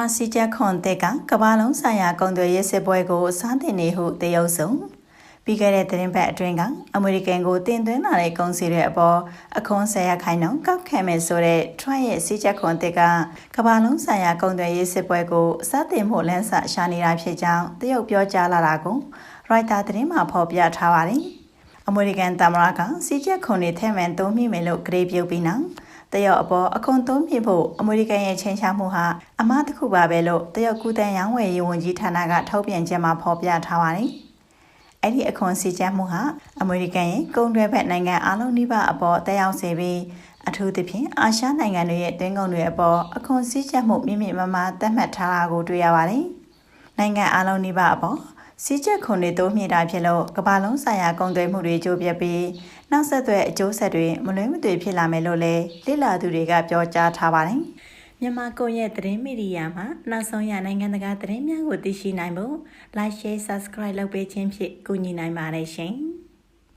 ရစီချက်ခွန်တက်ကကမ္ဘာလုံးဆိုင်ရာကုန်သွယ်ရေးစစ်ပွဲကိုစားတင်နေဟုတရုပ်ဆောင်ပြီးခဲ့တဲ့သတင်းပတ်အတွင်းကအမေရိကန်ကိုတင်သွင်းလာတဲ့ကုန်စည်တွေအပေါ်အခွန်ဆယ်ရခိုင်နှုန်းကောက်ခံမယ်ဆိုတဲ့ Trump ရဲ့စီချက်ခွန်တက်ကကမ္ဘာလုံးဆိုင်ရာကုန်သွယ်ရေးစစ်ပွဲကိုစားတင်ဖို့လမ်းစာရှာနေတာဖြစ်ကြောင်းတရုတ်ပြောကြားလာတာကို Reuters သတင်းမှာဖော်ပြထားပါတယ်။အမေရိကန်သမ္မတကစီချက်ခွန်တွေထဲမှန်သုံးမိမယ်လို့ကြေပြုတ်ပြီးနောက် တရုတ်အပေါ်အခွန်သုံးပြဖို့အမေရိကန်ရဲ့ချိန်ချမှုဟာအမှားတစ်ခုပါပဲလို့တရုတ်ကူတန်ရောင်းဝယ်ရေးဝန်ကြီးဌာနကထုတ်ပြန်ချက်မှာဖော်ပြထားပါတယ်။အဲ့ဒီအခွန်စီချမှုဟာအမေရိကန်ရဲ့ကုန်တွယ်ဘက်နိုင်ငံအလုံးနီးပါးအပေါ်တက်ရောက်စေပြီးအထူးသဖြင့်အာရှနိုင်ငံတွေရဲ့တွင်းကုန်တွေအပေါ်အခွန်စည်းချက်မှုမြင့်မြင့်မားမားသတ်မှတ်ထားတာကိုတွေ့ရပါတယ်။နိုင်ငံအလုံးနီးပါးအပေါ် စီးချက်ခွန်တွေတိုးမြင့်တာဖြစ်လို့ကမ္ဘာလုံးဆိုင်ရာကုန်သွယ်မှုတွေကြိုးပြပြီးနောက်ဆက်တွဲအကျိုးဆက်တွေမလွဲမသွေဖြစ်လာမယ်လို့လည်းလေ့လာသူတွေကပြောကြားထားပါတယ်။မြန်မာကွန်ရက်သတင်းမီဒီယာမှာနောက်ဆုံးရနိုင်ငံတကာသတင်းများကိုသိရှိနိုင်ဖို့ Like Share Subscribe လုပ်ပေးခြင်းဖြင့်ကူညီနိုင်ပါတယ်ရှင်။